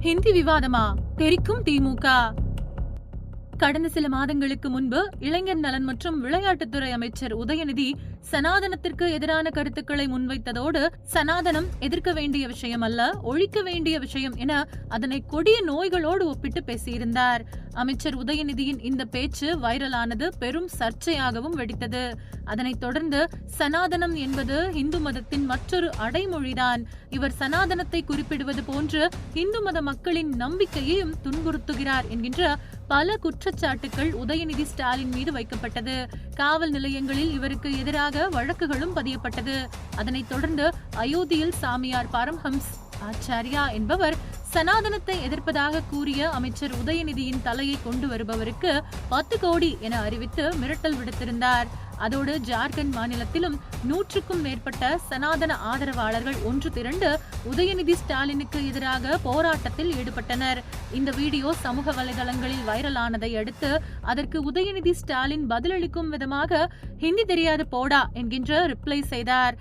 ஹிந்தி விவாதமா? தெரிக்கும் திமுக கடந்த சில மாதங்களுக்கு முன்பு இளைஞர் நலன் மற்றும் விளையாட்டுத்துறை அமைச்சர் உதயநிதி சனாதனத்திற்கு எதிரான கருத்துக்களை முன்வைத்ததோடு சனாதனம் எதிர்க்க வேண்டிய விஷயம் அல்ல ஒழிக்க வேண்டிய விஷயம் என அதனை கொடிய நோய்களோடு ஒப்பிட்டு பேசியிருந்தார். அமைச்சர் உதயநிதியின் இந்த பேச்சு வைரலானது பெரும் சர்ச்சையாகவும் வெடித்தது. அதனைத் தொடர்ந்து சனாதனம் என்பது இந்து மதத்தின் மற்றொரு அடைமொழிதான். இவர் சனாதனத்தை குறிப்பிடுவது போன்று இந்து மத மக்களின் நம்பிக்கையையும் துன்புறுத்துகிறார் என்கின்ற பல குற்றச்சாட்டுகள் உதயநிதி ஸ்டாலின் மீது வைக்கப்பட்டது. காவல் நிலையங்களில் இவருக்கு எதிராக வழக்குகளும் பதியப்பட்டது. அதனைத் தொடர்ந்து அயோத்தியில் சாமியார் பரம்ஹம்ஸ் ஆச்சாரியா என்பவர் சனாதனத்தை எதிர்ப்பதாக கூறிய அமைச்சர் உதயநிதியின் தலையை கொண்டு வருபவருக்கு பத்து கோடி என அறிவித்து மிரட்டல் விடுத்திருந்தார். அதோடு ஜார்க்கண்ட் மாநிலத்திலும் நூற்றுக்கும் மேற்பட்ட சனாதன ஆதரவாளர்கள் ஒன்று திரண்டு உதயநிதி ஸ்டாலினுக்கு எதிராக போராட்டத்தில் ஈடுபட்டனர். இந்த வீடியோ சமூக வலைதளங்களில் வைரலானதை அடுத்து அதற்கு உதயநிதி ஸ்டாலின் பதிலளிக்கும் விதமாக ஹிந்தி தெரியாது போடா என்கின்ற ரிப்ளை செய்தார்.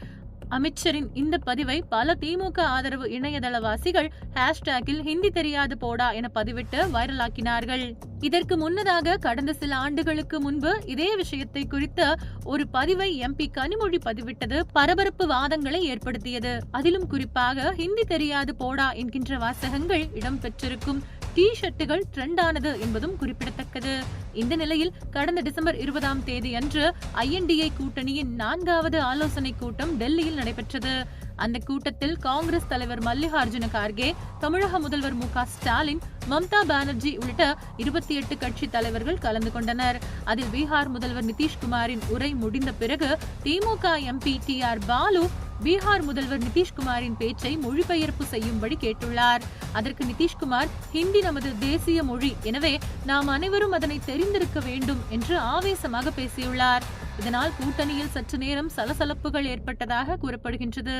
அமைச்சரின் இந்த பதிவை பல திமுக ஆதரவு இணையதளவாசிகள் ஹேஷ்டேக்கில் ஹிந்தி தெரியாது போடா என பதிவிட்டு வைரலாக்கினார்கள். இதற்கு முன்னதாக கடந்த சில ஆண்டுகளுக்கு முன்பு இதே விஷயத்தை குறித்து ஒரு பதிவை எம்பி கனிமொழி பதிவிட்டது பரபரப்பு வாதங்களை ஏற்படுத்தியது. அதிலும் குறிப்பாக ஹிந்தி தெரியாது போடா என்கின்ற வாசகங்கள் இடம்பெற்றிருக்கும் டி ஷர்ட்டுகள் ட்ரெண்டானது என்பதும் குறிப்பிடத்தக்கது. இந்த நிலையில் கடந்த டிசம்பர் இருபதாம் தேதி அன்று ஐஎன்டிஐ கூட்டணியின் நான்காவது ஆலோசனை கூட்டம் டெல்லியில் நடைபெற்றது. அந்த கூட்டத்தில் காங்கிரஸ் தலைவர் மல்லிகார்ஜுன கார்கே தமிழக முதல்வர் மு ஸ்டாலின் மம்தா பானர்ஜி உள்ளிட்ட இருபத்தி எட்டு கட்சி தலைவர்கள் கலந்து கொண்டனர். அதில் பீகார் முதல்வர் நிதிஷ்குமாரின் உரை முடிந்த பிறகு திமுக MP T R Baalu Bihar முதல்வர் நிதிஷ்குமாரின் பேச்சை மொழிபெயர்ப்பு செய்யும்படி கேட்டுள்ளார். அதற்கு நிதிஷ்குமார் ஹிந்தி நமது தேசிய மொழி. எனவே நாம் அனைவரும் அதனை தெரிந்திருக்க வேண்டும் என்று ஆவேசமாக பேசியுள்ளார். இதனால் கூட்டணியில் சற்று நேரம் சலசலப்புகள் ஏற்பட்டதாக கூறப்படுகின்றது.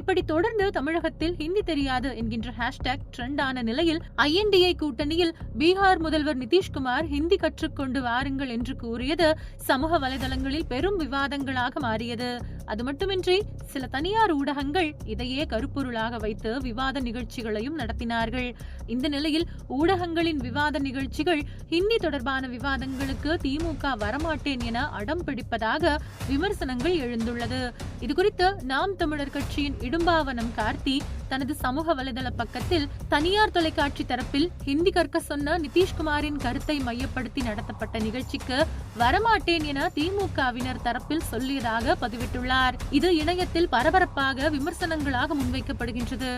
இப்படி தொடர்ந்து தமிழகத்தில் ஹிந்தி தெரியாது என்கின்ற ஹேஷ்டேக் ட்ரெண்ட் ஆன நிலையில் ஐஎன்டிஐ கூட்டணியில் பீகார் முதல்வர் நிதிஷ்குமார் ஹிந்தி கற்றுக்கொண்டு வாருங்கள் என்று கூறியது சமூக வலைதளங்களில் பெரும் விவாதங்களாக மாறியது. அது மட்டுமின்றி சில தனியார் ஊடகங்கள் இதையே கருப்பொருளாக வைத்து விவாத நிகழ்ச்சிகளையும் நடத்தினார்கள். இந்த நிலையில் ஊடகங்களின் விவாத நிகழ்ச்சிகள் ஹிந்தி தொடர்பான விவாதங்களுக்கு திமுக வரமாட்டேன் என அடம் பிடிப்பதாக விமர்சனங்கள் எழுந்துள்ளது. இதுகுறித்து நாம் தமிழர் கட்சியின் இடும்பாவனம் கார்த்தி தனது சமூக வலைதள பக்கத்தில் தனியார் தொலைக்காட்சி தரப்பில் ஹிந்தி கற்க சொன்ன நிதிஷ்குமாரின் கருத்தை மையப்படுத்தி நடத்தப்பட்ட நிகழ்ச்சிக்கு வரமாட்டேன் என திமுகவினர் தரப்பில் சொல்லியதாக பதிவிட்டுள்ளார். இது இணையத்தில் பரபரப்பாக விமர்சனங்களாக முன்வைக்கப்படுகின்றது.